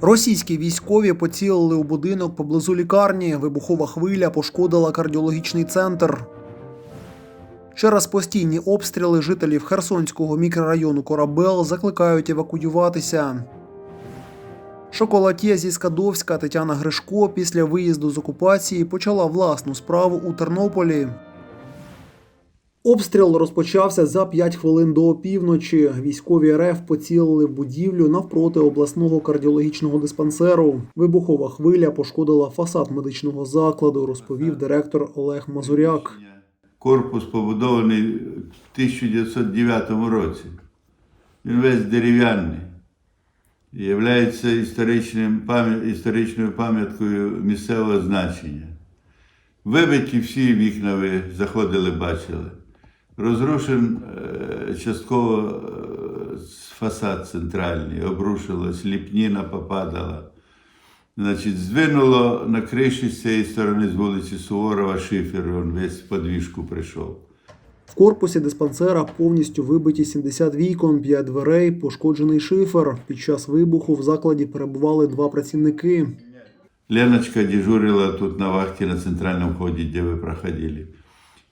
Російські військові поцілили у будинок поблизу лікарні. Вибухова хвиля пошкодила кардіологічний центр. Через постійні обстріли жителів Херсонського мікрорайону Корабел закликають евакуюватися. Шоколатє зі Скадовська Тетяна Гришко після виїзду з окупації почала власну справу у Тернополі. Обстріл розпочався за 5 хвилин до опівночі. Військові РФ поцілили будівлю навпроти обласного кардіологічного диспансеру. Вибухова хвиля пошкодила фасад медичного закладу, розповів директор Олег Мазуряк. Корпус побудований в 1909 році. Він весь дерев'яний. І Є історичною пам'яткою місцевого значення. Вибиті всі вікна ви заходили, бачили. Розрушен частково е, фасад центральний, обрушилось, ліпніна попадала. Значить, здвинуло на криші з цієї сторони з вулиці Суворова шифер, він весь подвіжку прийшов. В корпусі диспансера повністю вибиті 70 вікон, 5 дверей, пошкоджений шифер. Під час вибуху в закладі перебували два працівники. Леночка дежурила тут на вахте на центральном входе, где вы проходили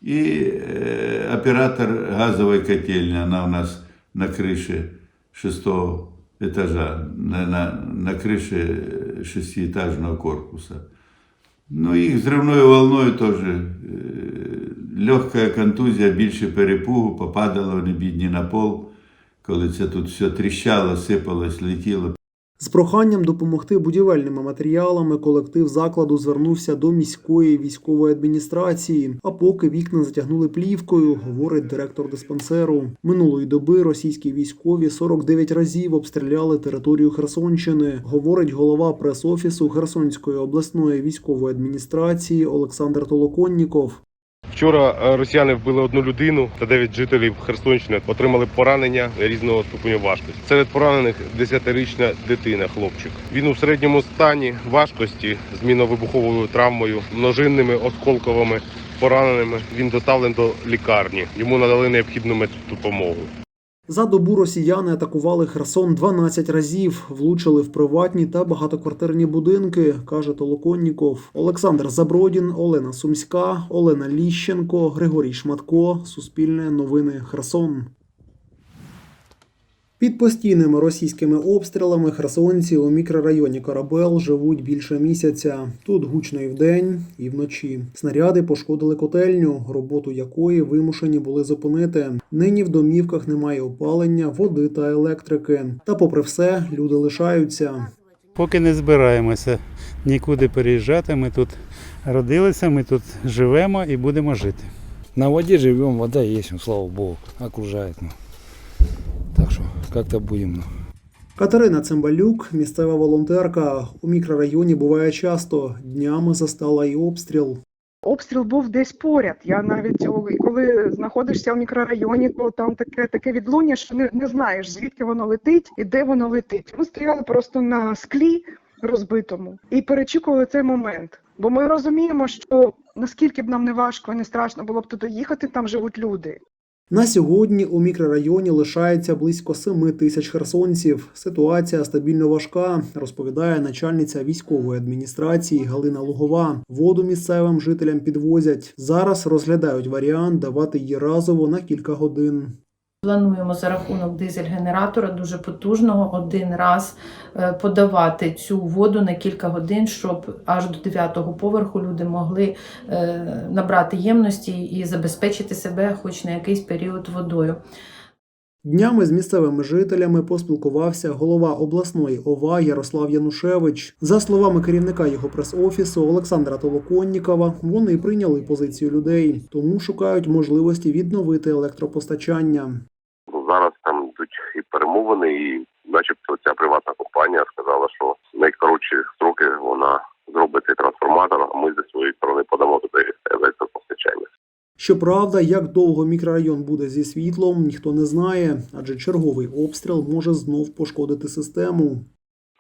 И э, оператор газовой котельни, она у нас на крыше шестого этажа, на, на, на крыше шестиэтажного корпуса. Ну, их взрывной волною тоже э, легкая контузія, більше перепугу, попадали вони бідні на пол, коли це тут все тріщало, сипалось, летіло. З проханням допомогти будівельними матеріалами колектив закладу звернувся до міської військової адміністрації. А поки вікна затягнули плівкою, говорить директор диспансеру. Минулої доби російські військові 49 разів обстріляли територію Херсонщини. Говорить голова прес-офісу Херсонської обласної військової адміністрації Олександр Толоконніков. Вчора е, росіяни вбили одну людину та дев'ять жителів Херсонщини отримали поранення різного ступеню важкості. Серед поранених 10-річна дитина, хлопчик. Він у середньому стані важкості з міновибуховою травмою, множинними осколковими пораненими. Він доставлений до лікарні. Йому надали необхідну меддопомогу. За добу росіяни атакували Херсон 12 разів, влучили в приватні та багатоквартирні будинки, каже Толоконніков. Олександр Забродін, Олена Сумська, Олена Ліщенко, Григорій Шматко. Суспільне новини Херсон. Під постійними російськими обстрілами херсонці у мікрорайоні Корабел живуть більше місяця. Тут гучно і вдень, і вночі. Снаряди пошкодили котельню, роботу якої вимушені були зупинити. Нині в домівках немає опалення, води та електрики. Та, попри все, люди лишаються. Поки не збираємося нікуди переїжджати. Ми тут родилися, ми тут живемо і будемо жити. На воде живем, вода есть, ну, слава богу, окружает. Ну. Как-то будем. Катерина Цимбалюк, місцева волонтерка, у мікрорайоні буває часто. Днями застала і обстріл. Обстріл був десь поряд. Я навіть коли знаходишся в мікрорайоні, то там таке таке відлуння, що не, не знаєш звідки воно летить і де воно летить. Ми стояли просто на склі розбитому і перечікували цей момент. Бо ми розуміємо, що наскільки б нам не важко і не страшно було б туди їхати, там живуть люди. На сьогодні у мікрорайоні лишається близько 7 тисяч херсонців. Ситуація стабільно важка, розповідає начальниця військової адміністрації Галина Лугова. Воду місцевим жителям підвозять. Зараз розглядають варіант давати її разово на кілька годин. Плануємо за рахунок дизель-генератора дуже потужного один раз е, подавати цю воду на кілька годин, щоб аж до 9-го поверху люди могли е, набрати ємності і забезпечити себе хоч на якийсь період водою. Днями з місцевими жителями поспілкувався голова обласної ОВА Ярослав Янушевич. За словами керівника його прес-офісу Олександра Толоконнікова, вони прийняли позицію людей, тому шукають можливості відновити електропостачання. Зараз там йдуть і перемовини, і начебто ця приватна компанія сказала, що в найкоротші строки вона зробить цей трансформатор, а ми зі своєї сторони подамо туди електропостачання. Щоправда, як довго мікрорайон буде зі світлом, ніхто не знає, адже черговий обстріл може знов пошкодити систему.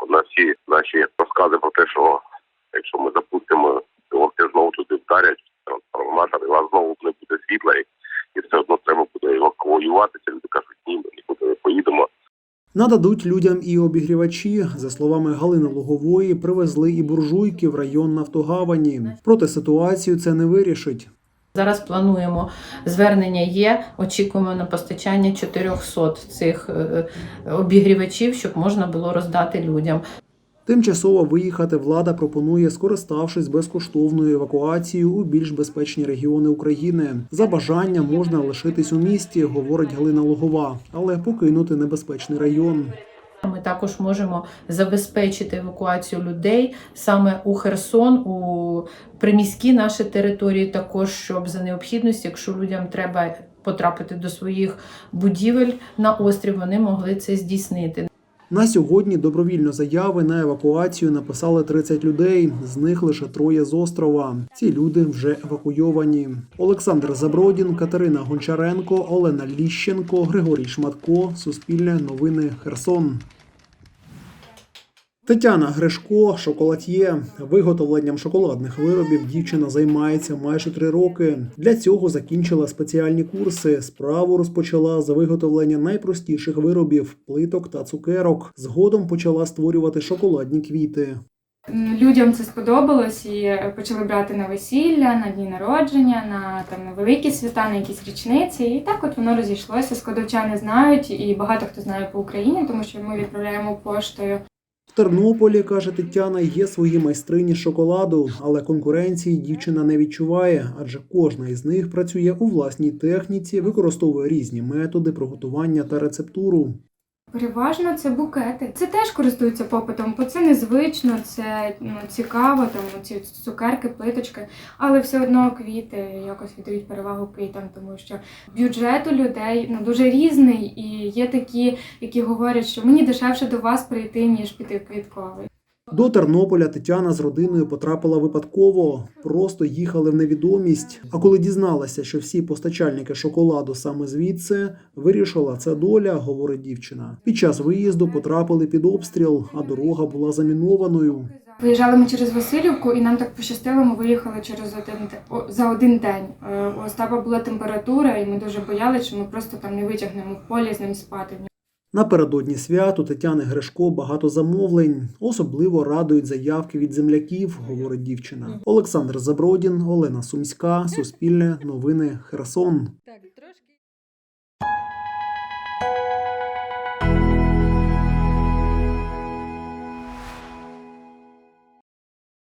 На всі наші розкази про те, що якщо ми запустимо, орки знову туди вдарять трансформатор, і у вас знову не буде світла, і, і все одно треба буде евакуюватися. Люди кажуть, ні, ми нікуди не поїдемо. Нададуть людям і обігрівачі. За словами Галини Лугової, привезли і буржуйки в район Нафтогавані. Проте ситуацію це не вирішить. Зараз плануємо звернення є. Очікуємо на постачання 400 цих е, обігрівачів, щоб можна було роздати людям. Тимчасово виїхати влада пропонує, скориставшись безкоштовною евакуацією у більш безпечні регіони України. За бажанням можна лишитись у місті, говорить Галина Лугова, але покинути небезпечний район. Ми також можемо забезпечити евакуацію людей саме у Херсон, у приміські наші території, також щоб за необхідності, якщо людям треба потрапити до своїх будівель на острів, вони могли це здійснити. На сьогодні добровільно заяви на евакуацію написали 30 людей. З них лише троє з острова. Ці люди вже евакуйовані. Олександр Забродін, Катерина Гончаренко, Олена Ліщенко, Григорій Шматко. Суспільне новини Херсон. Тетяна Гришко, шоколад'є. Виготовленням шоколадних виробів дівчина займається майже три роки. Для цього закінчила спеціальні курси. Справу розпочала за виготовлення найпростіших виробів плиток та цукерок. Згодом почала створювати шоколадні квіти. Людям це сподобалось і почали брати на весілля, на дні народження, на там на великі свята, на якісь річниці. І так от воно розійшлося. Складовчани знають, і багато хто знає по Україні, тому що ми відправляємо поштою. В Тернополі, каже Тетяна, є свої майстрині шоколаду, але конкуренції дівчина не відчуває, адже кожна із них працює у власній техніці, використовує різні методи приготування та рецептуру. Переважно це букети. Це теж користується попитом, бо це незвично, це ну, цікаво, там ці цукерки, плиточки, але все одно квіти якось віддають перевагу квітам, тому що бюджет у людей ну, дуже різний, і є такі, які говорять, що мені дешевше до вас прийти, ніж піти в квітковий. До Тернополя Тетяна з родиною потрапила випадково, просто їхали в невідомість. А коли дізналася, що всі постачальники шоколаду саме звідси, вирішила це доля, говорить дівчина. Під час виїзду потрапили під обстріл, а дорога була замінованою. Виїжджали ми через Васильівку, і нам так пощастило, ми виїхали через один за один день. Е, У Остапа була температура, і ми дуже боялися, що ми просто там не витягнемо в полі з ним спати. Напередодні свят у Тетяни Гришко багато замовлень. Особливо радують заявки від земляків, говорить дівчина. Олександр Забродін, Олена Сумська, Суспільне, Новини Херсон.